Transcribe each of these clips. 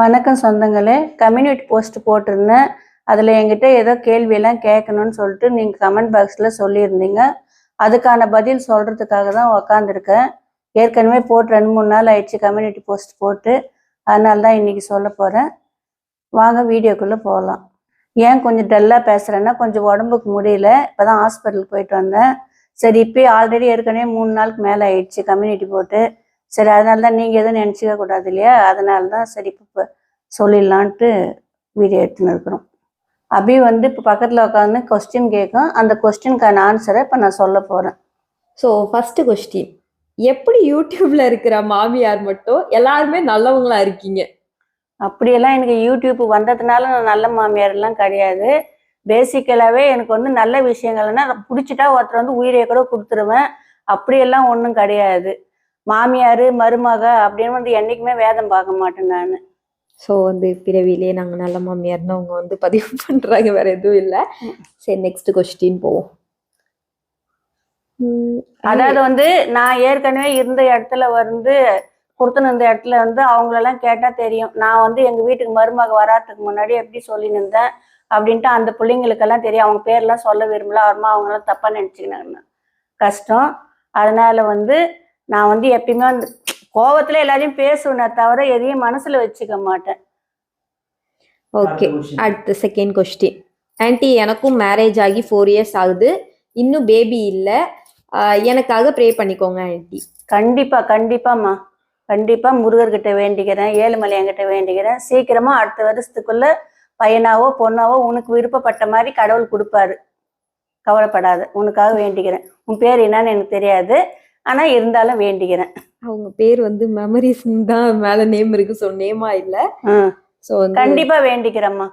வணக்கம் சொந்தங்களே community post போட்டிருந்தேன். அதில் என்கிட்ட ஏதோ கேள்வியெல்லாம் கேட்கணும்னு சொல்லிட்டு நீங்கள் கமெண்ட் பாக்ஸில் சொல்லியிருந்தீங்க. அதுக்கான பதில் சொல்கிறதுக்காக தான் உக்காந்துருக்கேன். ஏற்கனவே போட்டு ரெண்டு மூணு நாள் ஆயிடுச்சு கம்யூனிட்டி போஸ்ட் போட்டு. அதனால தான் இன்றைக்கி சொல்ல போகிறேன் வாங்க வீடியோக்குள்ளே போகலாம் ஏன் கொஞ்சம் டல்லாக பேசுகிறேன்னா கொஞ்சம் உடம்புக்கு முடியல. இப்போ தான் ஹாஸ்பிட்டலுக்கு போயிட்டு வந்தேன். சரி இப்போயே ஆல்ரெடி ஏற்கனவே மூணு நாளுக்கு மேலே ஆயிடுச்சு கம்யூனிட்டி போட்டு. சரி அதனால தான் நீங்கள் எதுவும் நினச்சிக்க கூடாது இல்லையா? அதனால தான் சரி இப்போ சொல்லிடலான்ட்டு வீடியோ எடுத்துன்னு இருக்கிறோம். அபி வந்து இப்போ பக்கத்தில் உட்காந்து கொஸ்டின் கேட்கும் அந்த கொஸ்டினுக்கான ஆன்சரை இப்போ நான் சொல்ல போகிறேன் ஸோ ஃபர்ஸ்ட் கொஸ்டின் எப்படி யூடியூப்ல இருக்கிற மாமியார் மட்டும் எல்லாருமே நல்லவங்களா இருக்கீங்க? அப்படியெல்லாம் எனக்கு யூடியூப் வந்ததுனால நான் நல்ல மாமியார்லாம் கிடையாது. பேசிக்கலாகவே எனக்கு வந்து நல்ல விஷயங்கள்னா பிடிச்சிட்டா ஒருத்தர் வந்து உயிரை கூட கொடுத்துருவேன். அப்படியெல்லாம் ஒன்றும் கிடையாது. மாமியார் மருமக அப்படின்னு வந்து என்றைக்குமே வேதம் பார்க்க மாட்டேன் நான். ஸோ வந்து பிறவிலே நாங்க நல்ல மாமியார்னு அவங்க வந்து பதிவு பண்றாங்க வேற எதுவும் இல்லை. சரி நெக்ஸ்ட் கொஸ்டின் போவோம். அதாவது வந்து நான் ஏற்கனவே இருந்த இடத்துல வந்து கொடுத்துன்னு இருந்த இடத்துல வந்து அவங்களெல்லாம் கேட்டால் தெரியும். நான் வந்து எங்கள் வீட்டுக்கு மருமக வராதுக்கு முன்னாடி எப்படி சொல்லி நின்றேன் அப்படின்ட்டு அந்த பிள்ளைங்களுக்கெல்லாம் தெரியும். அவங்க பேர்லாம் சொல்ல விரும்பல. அப்புறமா அவங்களாம் தப்பாக நினச்சிக்கினாங்க. கஷ்டம். அதனால வந்து நான் வந்து எப்பயுமே வந்து கோவத்தில் எல்லாரையும் பேசுவேனே தவிர எதையும் மனசில் வச்சுக்க மாட்டேன். ஓகே அடுத்த செகண்ட் கொஸ்டின் ஆன்ட்டி எனக்கும் மேரேஜ் ஆகி ஃபோர் இயர்ஸ் ஆகுது. இன்னும் பேபி இல்லை. எனக்காக ப்ரே பண்ணிக்கோங்க ஆன்ட்டி கண்டிப்பாக கண்டிப்பாம்மா. கண்டிப்பாக முருகர்கிட்ட வேண்டிக்கிறேன் ஏழுமலை என்கிட்ட வேண்டிக்கிறேன். சீக்கிரமா அடுத்த வருஷத்துக்குள்ள பையனாவோ பொண்ணாவோ உனக்கு விருப்பப்பட்ட மாதிரி கடவுள் கொடுப்பாரு. கவலைப்படாத உனக்காக வேண்டிக்கிறேன். உன் பேர் என்னன்னு எனக்கு தெரியாது. ஆனா இருந்தாலும் வேண்டிக்கிறேன். அவங்க பேர் வந்து மெமரிஸ் தான் மேல நேம் இருக்கு ஸோ நேமா இல்ல. ஸோ கண்டிப்பா வேண்டிக்கிறேம்மா.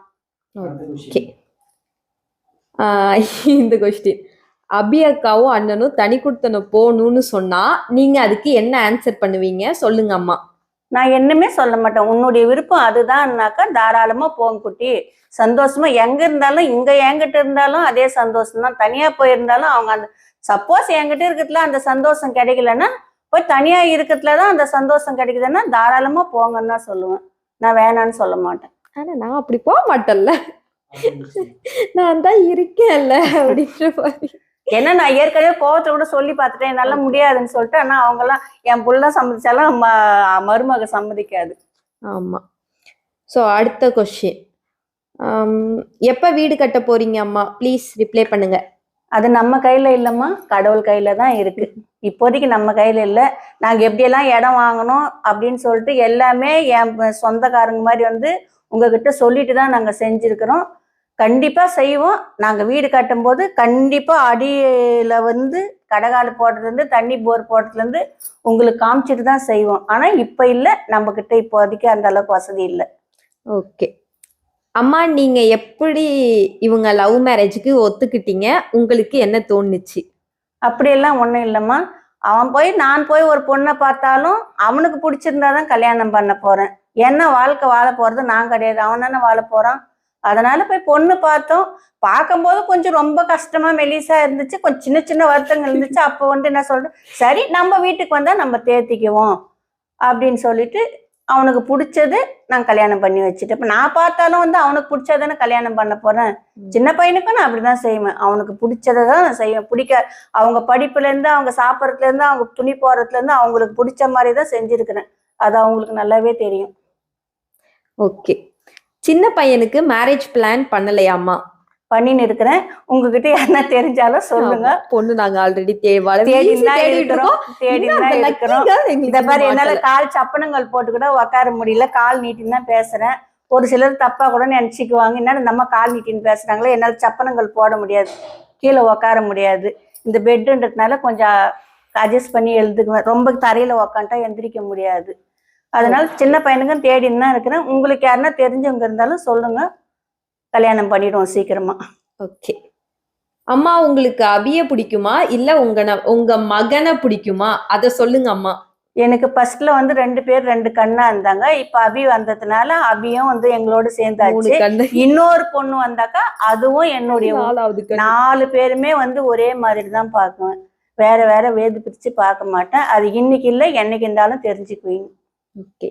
ஓகே இந்த கொஸ்டின் அபி அக்காவும் அண்ணனும் தனி கொடுத்தனம் போகணும்னு சொன்னா நீங்க அதுக்கு என்ன ஆன்சர் பண்ணுவீங்க? சொல்லுங்க அம்மா நான் என்னமே சொல்ல மாட்டேன். உன்னுடைய விருப்பம் அதுதான்னாக்கா தாராளமா போங்க குட்டி. சந்தோஷமா எங்க இருந்தாலும் இங்க என்கிட்ட இருந்தாலும் அதே சந்தோஷம் தான் தனியா போயிருந்தாலும் அவங்க அந்த சப்போஸ் என்கிட்ட இருக்கிறதுல அந்த சந்தோஷம் கிடைக்கலன்னா போய் தனியா இருக்கிறதுல தான் அந்த சந்தோஷம் கிடைக்குதுன்னா தாராளமா போங்கன்னு தான் சொல்லுவேன். நான் வேணான்னு சொல்ல மாட்டேன். ஆனா நான் அப்படி போக மாட்டேன்ல. நான் தான் இருக்கேன்ல அப்படின்ற மாதிரி. ஏன்னா நான் ஏற்கனவே கோவத்தை கூட சொல்லி பார்த்துட்டேன். என்னால முடியாதுன்னு சொல்லிட்டு ஆனா அவங்கெல்லாம் என் புள்ள சம்மதிச்சாலும் மருமக சம்மதிக்காது. ஆமா. ஸோ அடுத்த கொஸ்டின் எப்ப வீடு கட்ட போறீங்க அம்மா? ப்ளீஸ் ரிப்ளை பண்ணுங்க. அது நம்ம கையில இல்லம்மா. கடவுள் கையில தான் இருக்கு. இப்போதைக்கு நம்ம கையில இல்ல. நாங்க எப்படியெல்லாம் இடம் வாங்கணும் அப்படின்னு சொல்லிட்டு எல்லாமே என் சொந்தக்காரங்க மாதிரி வந்து உங்ககிட்ட சொல்லிட்டு தான் நாங்க செஞ்சிருக்கிறோம். கண்டிப்பா செய்வோம். நாங்க வீடு கட்டும்போது கண்டிப்பா அடியில வந்து கடகால் போடுறதுலேருந்து தண்ணி போர் போடுறதுலேருந்து உங்களுக்கு காமிச்சிட்டு தான் செய்வோம். ஆனால் இப்போ இல்லை. நம்மக்கிட்ட இப்போதைக்கு அந்த அளவுக்கு வசதி இல்லை. ஓகே. அம்மா நீங்க எப்படி இவங்க லவ் மேரேஜுக்கு ஒத்துக்கிட்டீங்க? உங்களுக்கு என்ன தோணுச்சு? அப்படியெல்லாம் ஒன்றும் இல்லைம்மா. அவன் போய் நான் போய் ஒரு பொண்ணை பார்த்தாலும் அவனுக்கு பிடிச்சிருந்தா தான் கல்யாணம் பண்ண போறேன். என்ன வாழ்க்கை வாழ போறது நான் கிடையாது. அவன் தானே வாழ போறான். அதனால போய் பொண்ணு பார்த்தோம். பார்க்கும்போது கொஞ்சம் ரொம்ப கஷ்டமா மெலிசா இருந்துச்சு. கொஞ்சம் சின்ன சின்ன வருத்தங்கள் இருந்துச்சு. அப்போ வந்து என்ன சொல்றேன் சரி நம்ம வீட்டுக்கு வந்தா நம்ம தேத்திக்குவோம். அப்படின்னு சொல்லிட்டு அவனுக்கு பிடிச்சது நான் கல்யாணம் பண்ணி வச்சுட்டேன் இப்போ நான் பார்த்தாலும் வந்து அவனுக்கு பிடிச்சதானே கல்யாணம் பண்ண போறேன். சின்ன பையனுக்கும் நான் அப்படிதான் செய்வேன். அவனுக்கு பிடிச்சதை தான் நான் செய்வேன். பிடிக்க அவங்க படிப்புல இருந்து அவங்க சாப்பிட்றதுல இருந்து அவங்க துணி போடுறதுல இருந்து அவங்களுக்கு பிடிச்ச மாதிரி தான் செஞ்சிருக்கிறேன். அது அவங்களுக்கு நல்லாவே தெரியும். ஓகே. சின்ன பையனுக்கு மேரேஜ் பிளான் பண்ணலையாம்மா? பண்ணின்னு இருக்கிறேன். உங்ககிட்ட யாருன்னா தெரிஞ்சாலும் சொல்லுங்க. பொண்ணு நாங்க ஆல்ரெடி இந்த மாதிரி என்னால கால் சப்பனங்கள் போட்டு கூட உட்கார முடியல. கால் நீட்டின்னு தான் பேசுறேன். ஒரு சிலர் தப்பா கூட நினைச்சுக்குவாங்க. என்னன்னா நம்ம கால் நீட்டின்னு பேசுறாங்களே? என்னால சப்பனங்கள் போட முடியாது. கீழே உட்கார முடியாது. இந்த பெட்டுன்றதுனால கொஞ்சம் அட்ஜஸ்ட் பண்ணி எழுதுக்குவேன் ரொம்ப தரையில உக்காண்டா எந்திரிக்க முடியாது. அதனால சின்ன பையனுக்கும் தேடின்னு தான் இருக்கிறேன். உங்களுக்கு யாருன்னா தெரிஞ்சவங்க இருந்தாலும் சொல்லுங்க. கல்யாணம் பண்ணிடுவோம் சீக்கிரமா. ஓகே அம்மா உங்களுக்கு அபிய பிடிக்குமா? இல்ல உங்க உங்க மகனை பிடிக்குமா? அத சொல்லுங்க அம்மா. எனக்கு ஃபர்ஸ்ட்ல வந்து ரெண்டு பேர் ரெண்டு கண்ணா இருந்தாங்க. இப்ப அபி வந்ததுனால அபியும் வந்து எங்களோட சேர்ந்தாச்சு. இன்னொரு பொண்ணு வந்தாக்கா அதுவும் என்னுடைய நாலாவது நாலு பேருமே வந்து ஒரே மாதிரி தான் பார்க்குவேன். வேற வேற வேது பிரிச்சு பார்க்க மாட்டேன். அது இன்னைக்கு இல்லை என்னைக்கு இருந்தாலும் தெரிஞ்சுக்குவீங்க ஓகே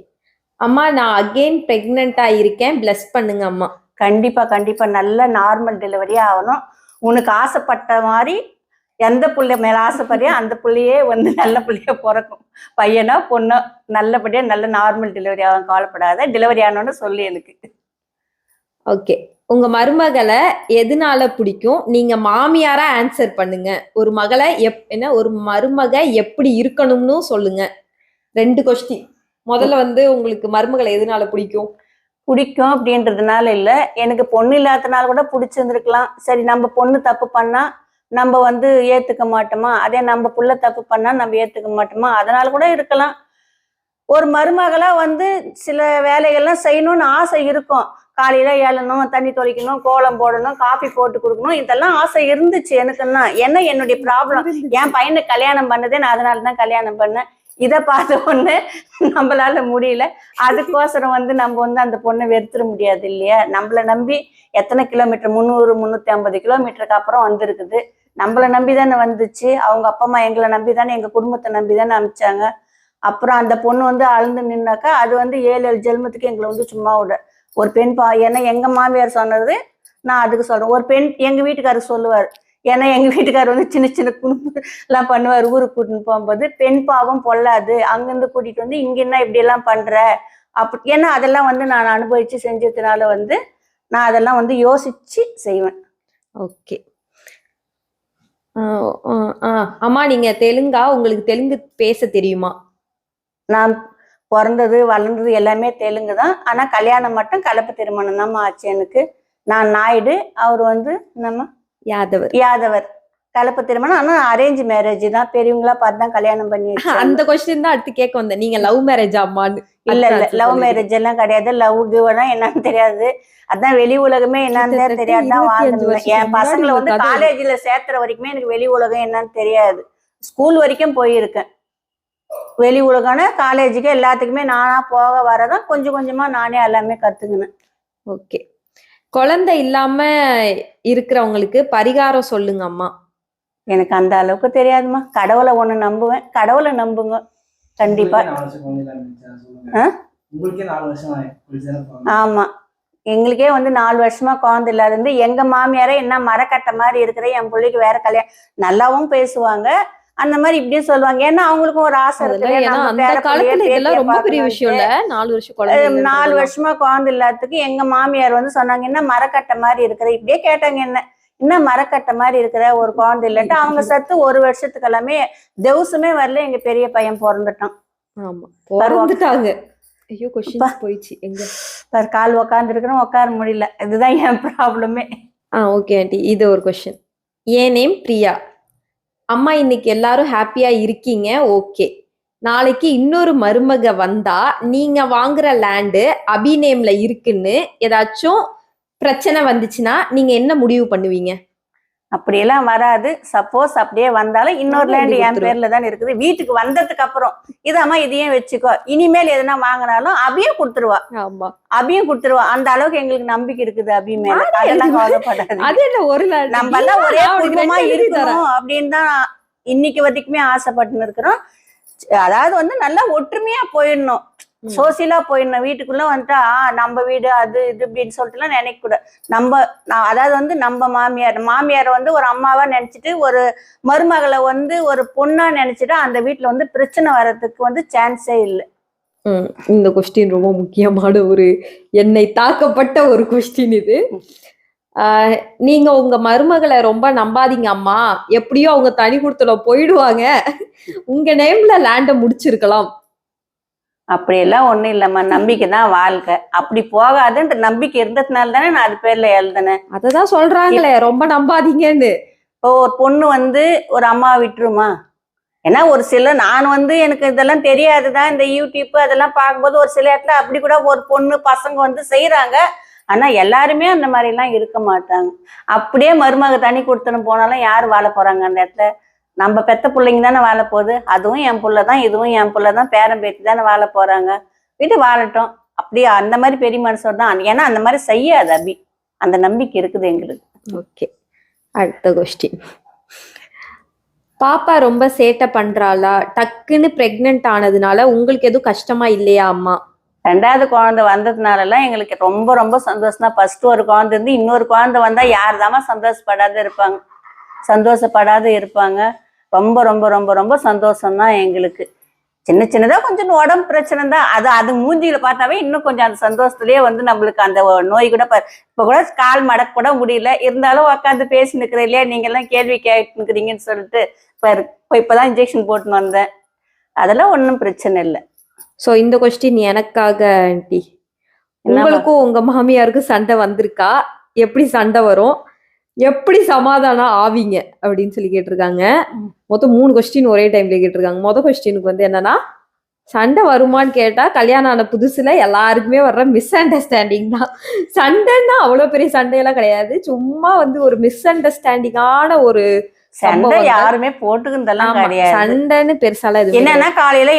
அம்மா நான் அகெயின் பிரெக்னெண்டா இருக்கேன். பிளஸ் பண்ணுங்க அம்மா. கண்டிப்பாக கண்டிப்பாக நல்ல நார்மல் டெலிவரி ஆகணும். உனக்கு ஆசைப்பட்ட மாதிரி எந்த பிள்ளை மேலே ஆசைப்படுறியோ அந்த பிள்ளையே வந்து நல்ல பிள்ளையாக பிறக்கும். பையனோ பொண்ணோ நல்லபடியாக நல்ல நார்மல் டெலிவரி ஆகும் கவலைப்படாத. டெலிவரி ஆனோன்னு சொல்லி எனக்கு. ஓகே உங்க மருமகளை எதனால பிடிக்கும்? நீங்க மாமியாரா ஆன்சர் பண்ணுங்க. ஒரு மகளை எப் என்ன ஒரு மருமக எப்படி இருக்கணும்னு சொல்லுங்க. ரெண்டு கொஸ்டின் முதல்ல வந்து உங்களுக்கு மருமகளை எதனால பிடிக்கும்? பிடிக்கும் அப்படின்றதுனால இல்லை. எனக்கு பொண்ணு இல்லாதனால கூட பிடிச்சிருந்துருக்கலாம். சரி நம்ம பொண்ணு தப்பு பண்ணால் நம்ம வந்து ஏற்றுக்க மாட்டோமா? அதே நம்ம புள்ள தப்பு பண்ணால் நம்ம ஏற்றுக்க மாட்டோமா? அதனால கூட இருக்கலாம். ஒரு மருமகளாக வந்து சில வேலைகள்லாம் செய்யணும்னு ஆசை இருக்கும். காலையில் ஏழணும் தண்ணி தொளிக்கணும் கோலம் போடணும் காஃபி போட்டு கொடுக்கணும். இதெல்லாம் ஆசை இருந்துச்சு எனக்குன்னா. என்ன என்னுடைய ப்ராப்ளம் என் பையனுக்கு கல்யாணம் பண்ணதே நான் அதனால தான் கல்யாணம் பண்ணேன். இதை பார்த்த உடனே நம்மளால முடியல. அதுக்கோசரம் வந்து நம்ம வந்து அந்த பொண்ணை வெறுத்துட முடியாது இல்லையா? நம்மளை நம்பி எத்தனை கிலோமீட்டர்? முந்நூறு முந்நூற்றி ஐம்பது கிலோமீட்டருக்கு அப்புறம் வந்திருக்குது. நம்மளை நம்பி தானே வந்துச்சு. அவங்க அப்பா அம்மா எங்களை நம்பி தானே எங்கள் குடும்பத்தை நம்பி தானே அனுப்பிச்சாங்க. அப்புறம் அந்த பொண்ணு வந்து அழுந்து நின்னாக்கா அது வந்து ஏழு ஏழு ஜென்மத்துக்கு எங்களை வந்து சும்மா விட. ஒரு பெண் பா ஏன்னா எங்கள் மாமியார் சொன்னது நான் அதுக்கு சொல்கிறேன் ஒரு பெண் எங்கள் வீட்டுக்காரர் சொல்லுவார் ஏன்னா எங்கள் வீட்டுக்காரர் வந்து சின்ன சின்ன குடும்பம் எல்லாம் பண்ணுவார் ஊருக்கு கூட்டின்னு போகும்போது. பெண் பாவம் பொல்லாது. அங்கேருந்து கூட்டிட்டு வந்து இங்க என்ன இப்படி எல்லாம் பண்ற? அப்படி ஏன்னா அதெல்லாம் வந்து நான் அனுபவிச்சு செஞ்சதுனால வந்து நான் அதெல்லாம் வந்து யோசிச்சு செய்வேன். ஓகே. அம்மா நீங்க தெலுங்கா? உங்களுக்கு தெலுங்கு பேச தெரியுமா? நான் பிறந்தது வளர்ந்தது எல்லாமே தெலுங்கு தான். ஆனா கல்யாணம் மட்டும் கலப்பு திருமணம் தான் ஆச்சு எனக்கு. நான் நாயுடு அவர் வந்து நம்ம யாதவர். யாதவர். கலப்பு திருமணம். ஆனா அரேஞ்ச் மேரேஜ் தான். பெரியவங்களா பார்த்து தான் கல்யாணம் பண்ணி. அந்த கொஸ்டின் தான் அடுத்து கேட்க வந்தேன். நீங்க லவ் மேரேஜ் அம்மான்னு. இல்ல இல்ல. லவ் மேரேஜ் எல்லாம் கிடையாது. லவ் கிவ்னா என்னன்னு தெரியாது. அதான் வெளி உலகமே என்னன்னு தெரியாது. தான் 25 வாழ்ந்தேன் வருஷத்துக்கு என் பசங்களை வந்து காலேஜ்ல சேர்த்துற வரைக்குமே எனக்கு வெளி உலகம் என்னன்னு தெரியாது. ஸ்கூல் வரைக்கும் போயிருக்கேன். வெளி உலகம்னா காலேஜுக்கு எல்லாத்துக்குமே நானா போக வரதான் கொஞ்சம் கொஞ்சமா நானே எல்லாமே கத்துக்கினேன். ஓகே குழந்தை இல்லாம இருக்கிறவங்களுக்கு பரிகாரம் சொல்லுங்க அம்மா. எனக்கு அந்த அளவுக்கு தெரியாதும்மா. கடவுளை ஒண்ணு நம்புவேன். கடவுளை நம்புங்க. கண்டிப்பா. ஆமா. எங்களுக்கே வந்து நாலு வருஷமா குழந்தை இல்லாத இருந்து எங்க மாமியாரே என்ன மரக்கட்டை மாதிரி இருக்கிற என் பிள்ளைக்கு வேற கல்யாணம். நல்லாவும் பேசுவாங்க. அந்த மாதிரி இப்படியும் சொல்லுவாங்க. ஏன்னா அவங்களுக்கும் ஒரு ஆசை இருக்கு ரொம்ப பெரிய விஷயம் இல்ல. நாலு வருஷம் குழந்தை அஹ் நாலு இல்லைன்றதெல்லாம். வருஷமா குழந்தை இல்லாததுக்கு எங்க மாமியார் வந்து சொன்னாங்க என்ன மரக்கட்டை மாதிரி இருக்கிற? இப்படியே கேட்டாங்க என்ன என்ன மரக்கட்டை மாதிரி இருக்கிற ஒரு குழந்தை இல்லட்டு அவங்க சத்து ஒரு வருஷத்துக்கு எல்லாமே தெவசமே வரல. எங்க பெரிய பையன் பிறந்துட்டான். ஆமா. பிறந்துட்டாங்க. ஐயோ அப்பா. கொஸ்டின் போயிடுச்சு. எங்க? பாரு, கால் உட்கார முடியல. இதுதான் என் ப்ராப்ளமே ஆ ஓகே ஆண்டி இது ஒரு கொஸ்டின் என் நேம் பிரியா? அம்மா இன்னைக்கு எல்லாரும் ஹாப்பியா இருக்கீங்க? ஓகே நாளைக்கு இன்னொரு மருமக வந்தா நீங்க வாங்குற லேண்டு அபி நேம்ல இருக்குன்னு ஏதாச்சும் பிரச்சனை வந்துச்சுன்னா நீங்க என்ன முடிவு பண்ணுவீங்க? அப்படியெல்லாம் வராது. சப்போஸ் அப்படியே வந்தாலும் இன்னொரு லேண்ட் என். பேர்ல தான் இருக்குது. வீட்டுக்கு வந்ததுக்கு அப்புறம் இதாம்மா இதையும் வச்சுக்கோ? இனிமேல் எதுனா வாங்கினாலும் அபியும் கொடுத்துருவா. ஆமா. அபியும் கொடுத்துருவா. அந்த அளவுக்கு எங்களுக்கு நம்பிக்கை இருக்குது அபி மேல. அதெல்லாம் கவலைப்படாது ஒரு? நம்ம எல்லாம் ஒரே குடும்பமா. இருக்கணும் அப்படின்னு தான் இன்னைக்கு வரைக்குமே ஆசைப்பட்டு இருக்கிறோம். அதாவது வந்து நல்லா ஒற்றுமையா போயிடணும். சோசியலா போயிடணும். வீட்டுக்குள்ள வந்துட்டா நம்ம வீடு அது இது அப்படின்னு சொல்லிட்டுலாம் நினைக்க கூடாது. நம்ம அதாவது வந்து நம்ம மாமியார் மாமியாரை வந்து ஒரு அம்மாவா நினைச்சிட்டு ஒரு மருமகளை வந்து ஒரு பொண்ணா நினைச்சிட்டு அந்த வீட்டுல வந்து பிரச்சனை வர்றதுக்கு வந்து சான்ஸே இல்லை. ம், இந்த கொஸ்டின் ரொம்ப முக்கியமான ஒரு என்னை தாக்கப்பட்ட ஒரு கொஸ்டின் இது. நீங்க உங்க மருமகளை ரொம்ப நம்பாதீங்க அம்மா. எப்படியோ அவங்க தனி கொடுத்துல போயிடுவாங்க. உங்க நேம்ல லேண்ட முடிச்சிருக்கலாம். அப்படியெல்லாம் ஒண்ணும் இல்லம்மா. நம்பிக்கை தான் வாழ்க்கை. அப்படி போகாதுன்ற நம்பிக்கை இருந்ததுனால தானே நான் அது பேர்ல எழுதினேன் அததான் சொல்றாங்களே. ரொம்ப நம்பாதீங்கன்னு. இப்போ ஒரு பொண்ணு வந்து ஒரு அம்மா விட்டுருமா? ஏன்னா ஒரு சில நான் வந்து எனக்கு இதெல்லாம் தெரியாதுதான் இந்த யூடியூப் அதெல்லாம் பார்க்கும்போது ஒரு சில இடத்துல அப்படி கூட ஒரு பொண்ணு பசங்க வந்து செய்யறாங்க ஆனா எல்லாருமே அந்த மாதிரி எல்லாம் இருக்க மாட்டாங்க. அப்படியே மருமக தனி கொடுத்துன்னு போனாலும் யார் வாழ போறாங்க அந்த இடத்துல? நம்ம பெத்த பிள்ளைங்க தானே வாழ போகுது? அதுவும் என் புள்ள தான் இதுவும் என் புள்ள தான் பேரன் பேத்தி தானே வாழ போறாங்க. வீட்டு வாழட்டும். அப்படியே அந்த மாதிரி பெரிய மனுஷர் தான். ஏன்னா அந்த மாதிரி செய்யாது அபி. அந்த நம்பிக்கை இருக்குது எங்களுக்கு. ஓகே. அடுத்த கொஸ்டின் பாப்பா ரொம்ப சேட்டை பண்றாளா? டக்குன்னு பிரெக்னென்ட் ஆனதுனால உங்களுக்கு எதுவும் கஷ்டமா இல்லையா அம்மா? ரெண்டாவது குழந்தை வந்ததுனாலலாம் எங்களுக்கு ரொம்ப ரொம்ப சந்தோஷம் தான் ஃபர்ஸ்ட் ஒரு குழந்தை இருந்து இன்னொரு குழந்தை வந்தா யார் சந்தோஷப்படாத இருப்பாங்க? சந்தோஷப்படாத இருப்பாங்க. ரொம்ப ரொம்ப ரொம்ப ரொம்ப சந்தோஷம் தான் எங்களுக்கு. சின்ன சின்னதா கொஞ்சம் உடம்பு பிரச்சனை தான் அது அது மூஞ்சியில பார்த்தாவே இன்னும் கொஞ்சம் அந்த சந்தோஷத்துலயே வந்து நம்மளுக்கு அந்த நோய் கூட இப்ப கூட கால் மடக்க கூட முடியல. இருந்தாலும் உட்காந்து பேசி நிக்கிறேன் இல்லையா? நீங்க எல்லாம் கேள்வி கேட்டுக்கிறீங்கன்னு சொல்லிட்டு பாரு இப்ப இப்பதான் இன்ஜெக்ஷன் போட்டுன்னு வந்தேன். அதெல்லாம் ஒன்றும் பிரச்சனை இல்லை. சோ இந்த கொஸ்டின் எனக்காக ஆண்டி? உங்களுக்கும் உங்க மாமியாருக்கும் சண்டை வந்திருக்கா? எப்படி சண்டை வரும்? எப்படி சமாதானம் ஆவீங்க அப்படின்னு சொல்லி கேட்டிருக்காங்க. மொத்தம் மூணு கொஸ்டின் ஒரே டைம்ல கேட்டிருக்காங்க. மொதல் கொஸ்டினுக்கு வந்து என்னன்னா சண்டை வருமான்னு கேட்டா கல்யாணம் ஆன புதுசுல எல்லாருக்குமே வர்ற மிஸ் அண்டர்ஸ்டாண்டிங் தான். சண்டைன்னா அவ்வளவு பெரிய சண்டையெல்லாம் கிடையாது. சும்மா வந்து ஒரு மிஸ் அண்டர்ஸ்டாண்டிங்கான ஒரு சண்டை. யாருமே போட்டுக்கிறதெல்லாம் சண்டைன்னு பெருசாலாம் என்னன்னா காலையில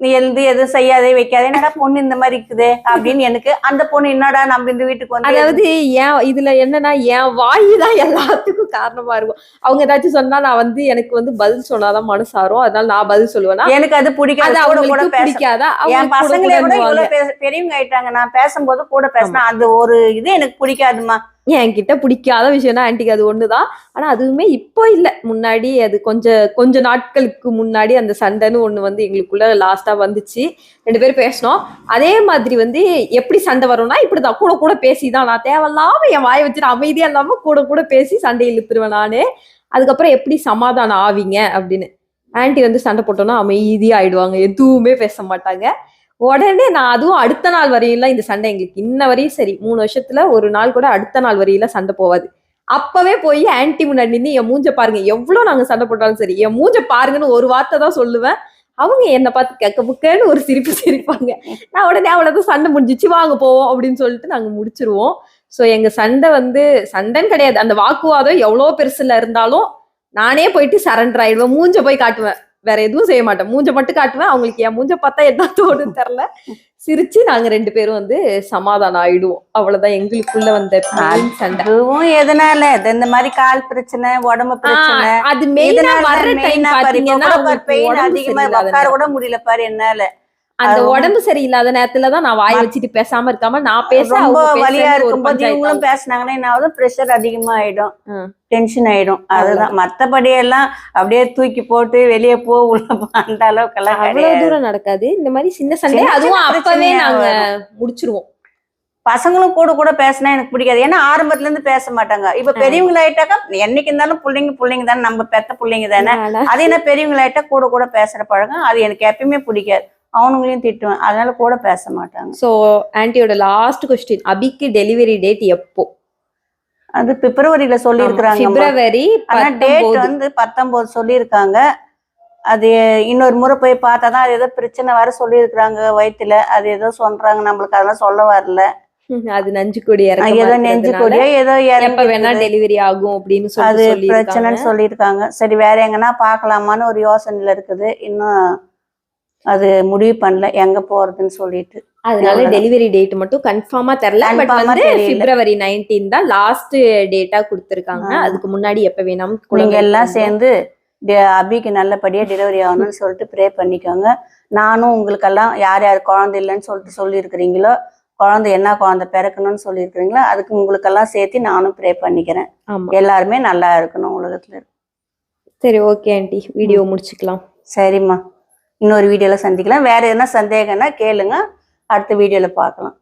நீ எழுந்து எதுவும் செய்யாதே வைக்காதே என்னடா பொண்ணு இந்த மாதிரி இருக்குதே? அப்படின்னு எனக்கு அந்த பொண்ணு என்னடா நம்ம இந்த வீட்டுக்கு வந்து அதாவது ஏன் இதுல என்னன்னா என் வாய் தான் எல்லாத்துக்கும் காரணமா இருக்கும். அவங்க ஏதாச்சும் சொன்னா நான் வந்து எனக்கு வந்து பதில் சொன்னாதான் மனசாரும். அதனால நான் பதில் சொல்லுவேன்னா எனக்கு அது அது பிடிக்காது கூட கூட பிடிக்காதா? என் பசங்களே கூட. இவ்வளவு பெரியவங்க ஆயிட்டாங்க. நான் பேசும்போது கூட பேசினா அந்த ஒரு இது எனக்கு பிடிக்காதுமா என்கிட்ட பிடிக்காத விஷயம்னா ஆன்ட்டிக்கு அது ஒண்ணுதான். ஆனா அதுவுமே இப்போ இல்ல. முன்னாடி அது கொஞ்சம் கொஞ்ச நாட்களுக்கு முன்னாடி அந்த சண்டைன்னு ஒண்ணு வந்து எங்களுக்குள்ள லாஸ்டா வந்துச்சு. ரெண்டு பேரும் பேசினோம். அதே மாதிரி வந்து எப்படி சண்டை வரும்னா இப்படிதான். கூட கூட பேசிதான். நான் தேவையில்லாம என் வாயை வச்சுட்டு அமைதியா இல்லாம கூட கூட பேசி சண்டை இழுத்துருவேன் நான். அதுக்கப்புறம் எப்படி சமாதானம் ஆவீங்க அப்படின்னு. ஆன்டி வந்து சண்டை போட்டோம்னா அமைதியா ஆயிடுவாங்க எதுவுமே பேச மாட்டாங்க. உடனே நான் அதுவும் அடுத்த நாள் வரையில இந்த சண்டை எங்களுக்கு இன்ன வரையும் சரி. மூணு வருஷத்துல ஒரு நாள் கூட அடுத்த நாள் வரையில சண்டை போவாது. அப்பவே போய் ஆன்ட்டி முன்னாடி நின்று என் மூஞ்ச பாருங்க. எவ்வளவு நாங்க சண்டை போட்டாலும் சரி. என் மூஞ்ச பாருங்கன்னு ஒரு வார்த்தை தான் சொல்லுவேன். அவங்க என்னை பார்த்து கெக்க புக்கன்னு ஒரு சிரிப்பு சிரிப்பாங்க. நான் உடனே அவ்வளவுதான் சண்டை முடிஞ்சிச்சு வாங்க போவோம் அப்படின்னு சொல்லிட்டு நாங்க முடிச்சிருவோம். சோ எங்க சண்டை வந்து சண்டைன்னு கிடையாது. அந்த வாக்குவாதம் எவ்வளவு பெருசுல இருந்தாலும் நானே போயிட்டு சரண்டர் ஆயிடுவேன். மூஞ்ச போய் காட்டுவேன். வேற எதுவும் செய்ய மாட்டேன் மூஞ்ச மட்டும் காட்டுவேன். அவங்களுக்கு என் மூஞ்ச பார்த்தா என்ன தோணுன்னு தெரியல. சிரிச்சு நாங்க ரெண்டு பேரும் வந்து சமாதானம் ஆயிடுவோம். அவ்வளவுதான். எங்களுக்குள்ள வந்த அதுவும் எதனால? இந்த மாதிரி கால் பிரச்சனை உடம்பு பிரச்சனை. அது மெயினா main டைம் பாத்தீங்கன்னா. கூட முடியல பாரு என்னால. அந்த உடம்பு சரியில்லாத நேரத்துல தான் நான் வாய் வச்சுட்டு பேசாம இருக்காம நான் பேச ரொம்ப வலியா இருக்கும்போது பஞ்சாயத்து இவங்களும் பேசினாங்கன்னா என்ன ஆகுது? ப்ரெஷர் அதிகமா ஆயிடும். டென்ஷன் ஆயிடும். அதுதான். மத்தபடி எல்லாம் அப்படியே தூக்கி போட்டு வெளியே போ உள்ள அந்த அளவுக்கெல்லாம் அவ்வளவு கிடையாது. தூரம் நடக்காது. இந்த மாதிரி சின்ன சண்டை அதுவும் அப்பவே நாங்க. முடிச்சிருவோம். பசங்களும் கூட கூட பேசினா எனக்கு பிடிக்காது. ஏன்னா ஆரம்பத்துல இருந்து பேச மாட்டாங்க. இப்ப பெரியவங்கள ஆயிட்டாக்கா என்னைக்கு இருந்தாலும் பிள்ளைங்க பிள்ளைங்க தானே நம்ம பெத்த பிள்ளைங்க தானே. அது என்ன பெரியவங்கள ஆயிட்டா கூட கூட பேசுற பழக்கம். அது எனக்கு எப்பயுமே பிடிக்காது. அவனுங்களையும் திட்டுவேன். அதனால கூட பேச மாட்டாங்க. சோ ஆன்ட்டியோட லாஸ்ட் கொஸ்டின் அபிக்கு டெலிவரி டேட் எப்போ? அது பிப்ரவரியில சொல்லி இருக்கிறாங்க பிப்ரவரி ஆனா டேட் வந்து பத்தொன்பது சொல்லியிருக்காங்க. அது இன்னொரு முறை போய் பார்த்தா தான் அது ஏதோ பிரச்சனை வர சொல்லியிருக்கிறாங்க வயித்துல. அது ஏதோ சொல்றாங்க நம்மளுக்கு அதெல்லாம் சொல்ல வரல. அது நஞ்சு கொடி அது ஏதோ நெஞ்சு கொடியோ ஏதோ எப்ப வேணா டெலிவரி ஆகும் அப்படின்னு அது சொல்லி சொல்லியிருக்காங்க. பிரச்சனைன்னு சொல்லியிருக்காங்க. சரி வேற எங்கன்னா பார்க்கலாமான்னு ஒரு யோசனையில இருக்குது. இன்னும் அது முடிவு பண்ணல எங்க போறதுன்னு சொல்லிட்டு அதனால. டெலிவரி டேட் மட்டும் கன்ஃபார்மா தெரியல பட் வந்து. பிப்ரவரி நைன்டீன் தான் லாஸ்ட் டேட்டா கொடுத்திருக்காங்க. அதுக்கு முன்னாடி எப்ப வேணாலும் நீங்க எல்லாம். சேர்ந்து அபிக்கு நல்லபடியா டெலிவரி ஆகணும்னு சொல்லிட்டு ப்ரே பண்ணிக்கோங்க நானும் உங்களுக்கெல்லாம் யார் யார் குழந்தை இல்லைன்னு சொல்லிட்டு சொல்லியிருக்கிறீங்களோ குழந்தை என்ன குழந்தை பிறக்கணும்னு சொல்லியிருக்கிறீங்களோ அதுக்கு உங்களுக்கெல்லாம் சேர்த்து நானும் ப்ரே பண்ணிக்கிறேன் எல்லாருமே நல்லா இருக்கணும் உலகத்துல சரி ஓகே ஆண்டி வீடியோ முடிச்சுக்கலாம் சரிம்மா இன்னொரு வீடியோவில் சந்திக்கலாம். வேற எதுனா சந்தேகம்னா கேளுங்க. அடுத்த வீடியோவில் பார்க்கலாம்.